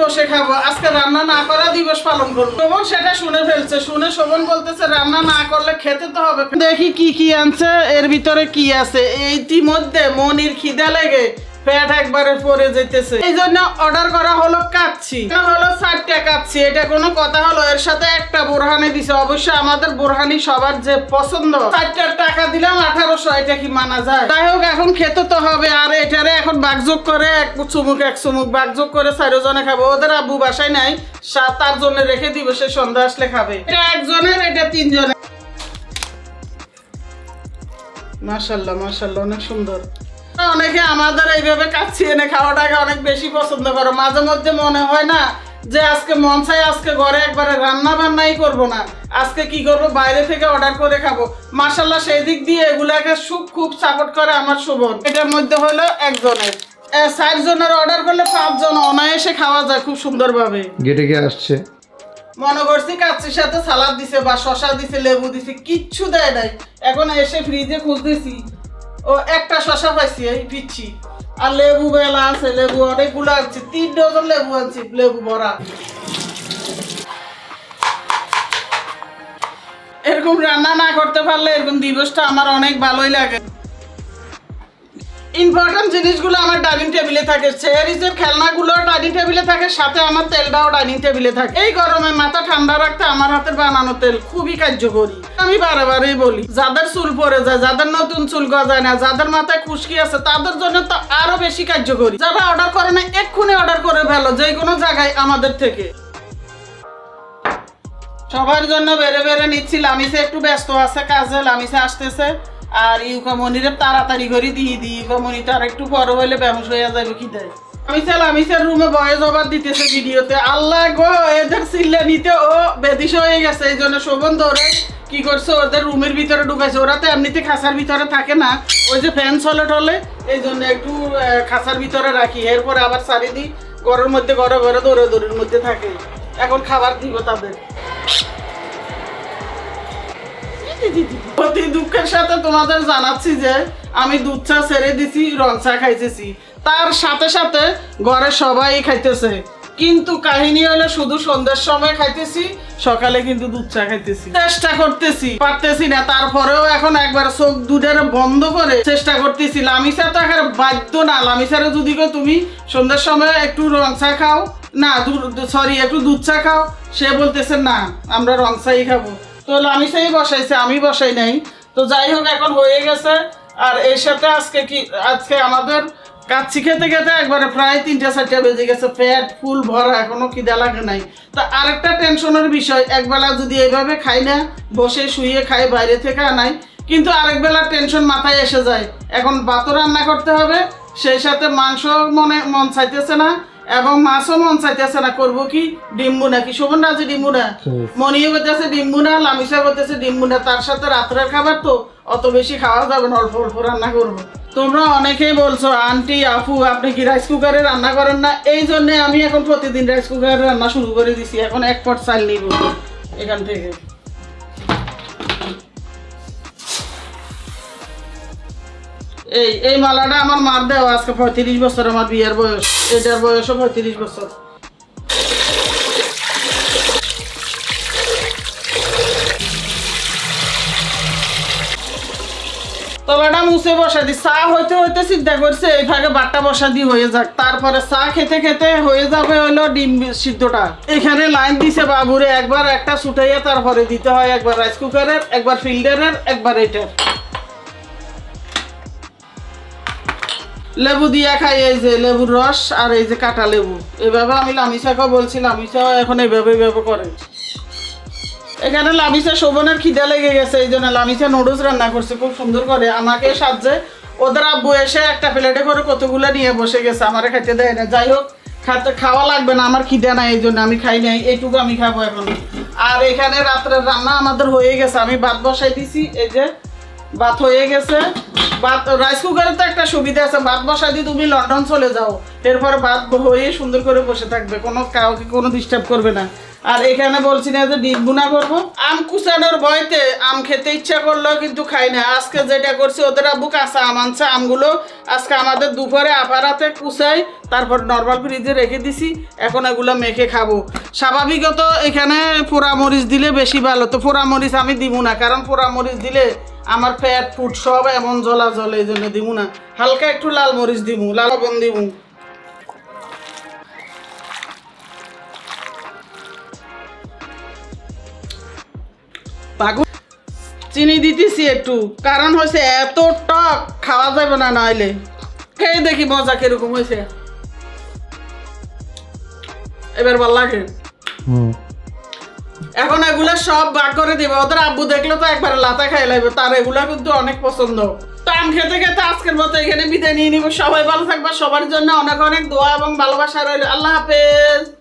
বসে খাব। আজকে রান্না না করা দিবস পালন করব। শোভন সেটা শুনে ফেলছে। শুনে শোভন বলতেছে, রান্না না করলে খেতে তো হবে। দেখি কি কি আনছে। এর ভিতরে কি আছে? ইতিমধ্যে মনির খিদা লেগে পেট একবারে পরে যেতেছে এই জন্য অর্ডার করা হলো কাচ্ছি। হলো চারটা কাচ্ছি। এটা কোনো কথা হলো। এর সাথে একটা বোরহানি দিছে। আমাদের বোরহানি সবার যে পছন্দ। চারটার টাকা দিলাম, আঠারোশো, এটা কি মানা যায়? হোক, এখন খেতে তো হবে। আর এটারে এখন বাগযোগ করে এক চুমুক এক চুমুক বাগযোগ করে খাব। ওদের আব্বু বাসায় নাই। সা- তার জন্য রেখে দিব। সে সন্ধ্যা আসলে খাবে। এটা একজনের, এটা তিনজনের। মাশাল্লাহ মাশাল্লাহ, অনেক সুন্দর। অনেকে আমাদের এইভাবে কাচ্ছি এনে খাওয়াটাকে অনেক বেশি পছন্দ করে। মাঝে মধ্যে মনে হয় না যে আজকে মন চাই আজকে ঘরে একবারে রান্না বান্নাই করব না। আজকে কি করব? বাইরে থেকে অর্ডার করে খাব। মাশাল্লাহ সেই দিক দিয়ে এগুলাকে খুব খুব সাপোর্ট করে আমার শোভন এটার মধ্যে হলো একজনের। এ, ষাট জনের অর্ডার করলে পাঁচজন অনায়াসে খাওয়া যায় খুব সুন্দরভাবে। গেটে গিয়ে আসছে। মনে করছি কাচ্চির সাথে সালাদ দিছে বা শশা দিছে লেবু দিছে কিচ্ছু দেয় নাই। এখন এসে ফ্রিজে খুঁজতেছি। ও, একটা শশা পাইছি, এই পিচ্ছি আর লেবু বেলা আছে, লেবু অনেকগুলো আনছি, তিন ডজন লেবু আনছি, লেবু ভরা। এরকম রান্না না করতে পারলে এরকম দিবসটা আমার অনেক ভালোই লাগে। ইম্পর্টেন্ট জিনিসগুলো আমার ডাইনিং টেবিলে থাকে। চেয়ারিজের খেলনাগুলো ডাইনিং টেবিলে থাকে, সাথে আমার তেলটাও ডাইনিং টেবিলে থাকে। এই গরমে মাথা ঠান্ডা রাখতে আমার হাতের বানানো তেল খুবই কার্যকরী। আমি বারবারই বলি, যাদের চুল পড়ে যায়, যাদের নতুন চুল গজায় না, যাদের মাথায় খুশকি আছে, তাদের জন্য তো আরও বেশি কার্যকরী। যারা অর্ডার করে না, এক্ষুনি অর্ডার করে ফেলো যে কোনো জায়গায় আমাদের থেকে। সবার জন্য বেড়ে বেড়ে নিচ্ছি, লামিসে একটু ব্যস্ত আছে, কাজে লামিসে আসতেছে। আর ইউকামনিরে তাড়াতাড়ি করে দিয়ে দিই। ইউকামনি তার একটু বড় হইলে ব্যবস হয়ে যাবে কি দেয় আমি চাল আমিসের রুমে বয়স ওভার দিতেছে ভিডিওতে। আল্লাহ গো এদের সিল্লে নিতে, ও বেদিস হয়ে গেছে। এই জন্য শোভন ধরে কি করছে, ওদের রুমের ভিতরে ঢুকাইছে। ওরা তো এমনিতে খাসার ভিতরে থাকে না। ওই যে ফ্যান চলে টলে, এই জন্য একটু খাসার ভিতরে রাখি। এরপরে আবার সারি দিই, ঘরের মধ্যে ঘরে ঘরে দৌড়ে দৌড়ের মধ্যে থাকে। এখন খাবার দিব তাদের। অতি দুঃখের সাথে তোমাদের জানাচ্ছি যে আমি দুধ চা ছেড়ে দিছি, রং চা খাইতেছি। তার সাথে সাথে ঘরে সবাই খাইতেছে। কিন্তু কাহিনী শুধু সন্ধ্যার সময় খাইতেছি, সকালে কিন্তু দুধ চা খাইতেছি। চেষ্টা করতেছি, পারতেছি না। তারপরেও এখন একবার চোখ দুধের বন্ধ করে চেষ্টা করতেছি। লামিসা তো এখন বাধ্য না। লামিসারে যদি তুমি সন্ধ্যার সময় একটু রং চা খাও, না সরি, একটু দুধ চা খাও, সে বলতেছে না, আমরা রং চাই খাব। তো লামিসাই বসাইছে, আমি বসাই নাই। তো যাই হোক, এখন হয়ে গেছে। আর এর সাথে আজকে কি আজকে আমাদের কাচ্চি খেতে খেতে একবারে প্রায় তিনটা চারটা বেজে গেছে। ফ্যাট ফুল ভরা, এখনও খিদা লাগে নাই। তা আরেকটা টেনশনের বিষয়, একবেলা যদি এইভাবে খাই না, বসে শুয়ে খাই, বাইরে থেকে আনাই, কিন্তু আরেক বেলা টেনশন মাথায় এসে যায়। এখন ভাতও রান্না করতে হবে, সেই সাথে মাংস মনে মন চাইতেছে না। এবং মাছও মন চাইতেছে না করব কি? ডিম্বু নাকি শোভন রাজি ডিম্বু না। মনিও করতেছে ডিম্বু না লামিসা করতেছে ডিম্বু না। তার সাথে রাত্রের খাবার তো অত বেশি খাওয়া যাবে না অল্প অল্প রান্না করব। তোমরা অনেকেই বলছো আন্টি আপু আপনি কি রাইস কুকারে রান্না করেন না? এই জন্যে আমি এখন প্রতিদিন রাইস কুকারে রান্না শুরু করে দিছি। এখন এক পট চাল নিব এখান থেকে। এই এই মালাটা আমার মার দেওয়া, আজকে পঁয়ত্রিশ বছর আমার বিয়ের বয়স। এটার বয়সও পঁয়ত্রিশ বছর। তলাটা মুছে বসা দি, চা হইতে হইতে চিন্তা করছে, এই ভাগে বাট্টা বসা দি হয়ে যাক। তারপরে চা খেতে খেতে হয়ে যাবে হলো ডিম সিদ্ধটা। এখানে লাইন দিছে বাবুরে, একবার একটা ছুটাইয়া তারপরে দিতে হয়, একবার রাইস কুকারের, একবার ফিল্ডারের, একবার এটার। লেবু দিয়া খাই, এই যে লেবুর রস আর এই যে কাটা লেবু। এভাবে আমি লামিসাকেও বলছি লামিসা এখন এইভাবে এইভাবে করে। এখানে লামিসা শোভনের খিদে লেগে গেছে, এই জন্য লামিসা নুডলস রান্না করছে, খুব সুন্দর করে। আমাকে সাজছে ওদের আব্বু এসে একটা প্লেটে করে কতগুলো নিয়ে বসে গেছে, আমারে খাইতে দেয় না। যাই হোক খাতে খাওয়া লাগবে না, আমার খিদে নাই, এই জন্য আমি খাই নাই, এইটুকু আমি খাব এখন। আর এখানে রাত্রের রান্না আমাদের হয়ে গেছে, আমি ভাত বসাই দিছি, এই যে ভাত হয়ে গেছে। ভাত রাইস কুকারে তো একটা সুবিধা আছে, ভাত বসাই দিয়ে তুমি লন্ডন চলে যাও। এরপর ভাত হয়ে সুন্দর করে বসে থাকবে, কোনো কাউকে কোনো ডিস্টার্ব করবে না। আর এখানে বলছি না যে ডিম বুনা করব। আম কুচানোর ভয়তে আম খেতে ইচ্ছা করল কিন্তু খাই না। আজকে যেটা করছি, ওদের আব্বু কাঁচা আম আনছে, আমগুলো আজকে আমাদের দুপুরে আপারাতে কুচাই, তারপর নর্মাল ফ্রিজে রেখে দিছি, এখন এগুলো মেখে খাব। স্বাভাবিকত এখানে পোড়ামরিচ দিলে বেশি ভালো, তো পোড়ামরিচ আমি দিব না, কারণ পোড়ামরিচ দিলে আমার ফ্যাট ফুট সব এমন জ্বলা জ্বলে, এই জন্য দিব না। হালকা একটু লাল মরিচ দিব লাল লবণ দিব পাগল চিনি দিতেছি একটু, কারণ হয়েছে এত টক, খাওয়া যাবে না নইলে। খেয়ে দেখি মজা কীরকম হয়েছে এবার ভালো লাগে? হুম। এখন এগুলা সব ভাগ করে দিবে। ওদের আব্বু দেখলে তো একবার লাতা খাই লাগবে তার এগুলা কিন্তু অনেক পছন্দ। তো আম খেতে খেতে আজকের মতো এখানে বিদায় নিয়ে নিব। সবাই ভালো থাকবা। সবার জন্য অনেক অনেক দোয়া এবং ভালোবাসা রইল। আল্লাহ হাফেজ।